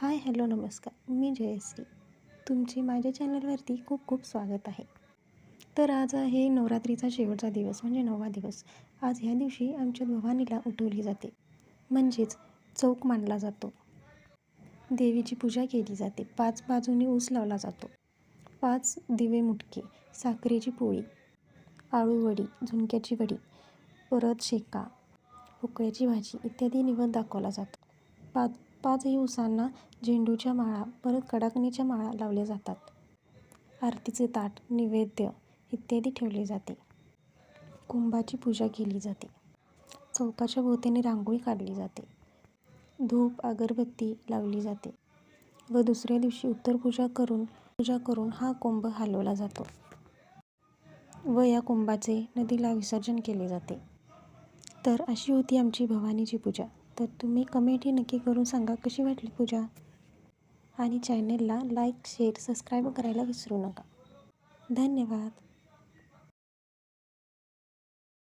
Hi hello नमस्कार. मी जयश्री. तुमचे माझ्या चॅनलवरती खूप खूप स्वागत आहे. तर आज आहे नवरात्रीचा शेवटचा दिवस म्हणजे नववा दिवस. आज ह्या दिवशी आमच्या भवानीला उठवली जाते. म्हणजेच चौक मांडला जातो. देवीची पूजा केली जाते. पाच बाजूनी ऊस लावला जातो. पाच दिवे मुटके साखरेची पोळी आळूवडी झुणक्याची वडी परत शेका उकळ्याची भाजी इत्यादी निवड दाखवला जातो. पाच पाचही दिवसांना झेंडूच्या माळा परत कडाकणीच्या माळा लावल्या जातात. आरतीचे ताट नैवेद्य इत्यादी ठेवले जाते. कुंभाची पूजा केली जाते. चौकाच्या भोवतीने रांगोळी काढली जाते. धूप अगरबत्ती लावली जाते व दुसऱ्या दिवशी उत्तर पूजा करून पूजा करून हा कुंभ हलवला जातो व या कुंभाचे नदीला विसर्जन केले जाते. तर अशी होती आमची भवानीची पूजा. तर तुम्ही कमेंटही नक्की करून सांगा कशी वाटली पूजा. आणि चॅनेलला लाईक शेअर सबस्क्राईब करायला विसरू नका. धन्यवाद.